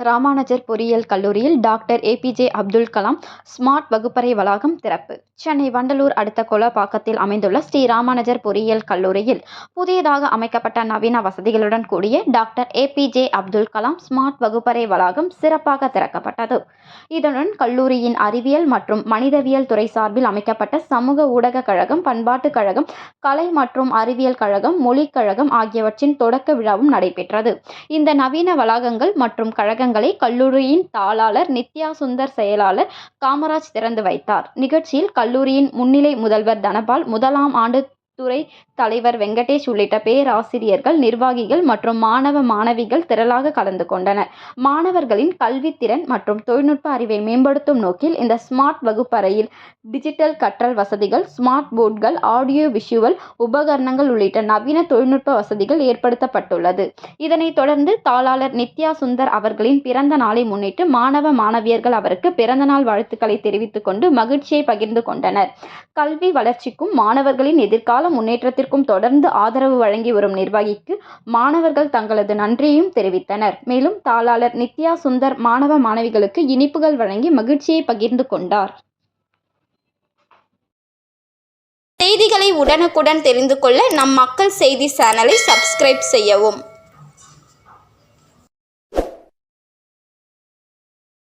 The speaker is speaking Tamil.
ராமானுஜர் பொறியியல் கல்லூரியில் doctor APJ Abdul Kalam smart வகுப்பறை வளாகம் திறப்பு. சென்னை வண்டலூர் அடுத்த கொலப்பாக்கத்தில் அமைந்துள்ள ஸ்ரீ ராமானுஜர் பொறியியல் கல்லூரியில் புதியதாக அமைக்கப்பட்ட நவீன வசதிகளுடன் கூடிய doctor APJ Abdul Kalam smart வகுப்பறை வளாகம் சிறப்பாக திறக்கப்பட்டது. இதனுடன் கல்லூரியின் அறிவியல் மற்றும் மனிதவியல் துறை சார்பில் அமைக்கப்பட்ட சமூக ஊடக கழகம் பண்பாட்டுக் கழகம் கலை மற்றும் அறிவியல் கழகம் மொழிக் கழகம் ஆகியவற்றின் தொடக்க விழாவும் நடைபெற்றது. இந்த நவீன வளாகங்கள் மற்றும் கழகங்கள் கல்லூரியின் தாளாளர் நித்யா சுந்தர் செயலாளர் காமராஜ் திறந்து வைத்தார். நிகழ்ச்சியில் கல்லூரியின் முன்னிலை முதல்வர் தனபால் முதலாம் ஆண்டு துறை தலைவர் வெங்கடேஷ் உள்ளிட்ட பேராசிரியர்கள் நிர்வாகிகள் மற்றும் மாணவ மாணவிகள் திரளாக கலந்து கொண்டனர். மாணவர்களின் கல்வித்திறன் மற்றும் தொழில்நுட்ப அறிவை மேம்படுத்தும் நோக்கில் இந்த ஸ்மார்ட் வகுப்பறையில் டிஜிட்டல் கற்றல் வசதிகள் ஸ்மார்ட் போர்டுகள் ஆடியோ விஷுவல் உபகரணங்கள் உள்ளிட்ட நவீன தொழில்நுட்ப வசதிகள் ஏற்படுத்தப்பட்டுள்ளது. இதனைத் தொடர்ந்து தாளாளர் நித்யா சுந்தர் அவர்களின் பிறந்த நாளை முன்னிட்டு மாணவ மாணவியர்கள் அவருக்கு பிறந்தநாள் வாழ்த்துக்களை தெரிவித்துக் கொண்டு மகிழ்ச்சியை பகிர்ந்து கொண்டனர். கல்வி வளர்ச்சிக்கும் மாணவர்களின் எதிர்கால முன்னேற்றத்திற்கும் தொடர்ந்து ஆதரவு வழங்கி வரும் நிர்வாகிக்கு மாணவர்கள் தங்களது நன்றியையும் தெரிவித்தனர். மேலும் தாளாளர் நித்யா சுந்தர் மாணவ மாணவிகளுக்கு இனிப்புகள் வழங்கி மகிழ்ச்சியை பகிர்ந்து கொண்டார். செய்திகளை உடனுக்குடன் தெரிந்து கொள்ள நம் மக்கள் செய்தி சேனலை சப்ஸ்கிரைப் செய்யவும்.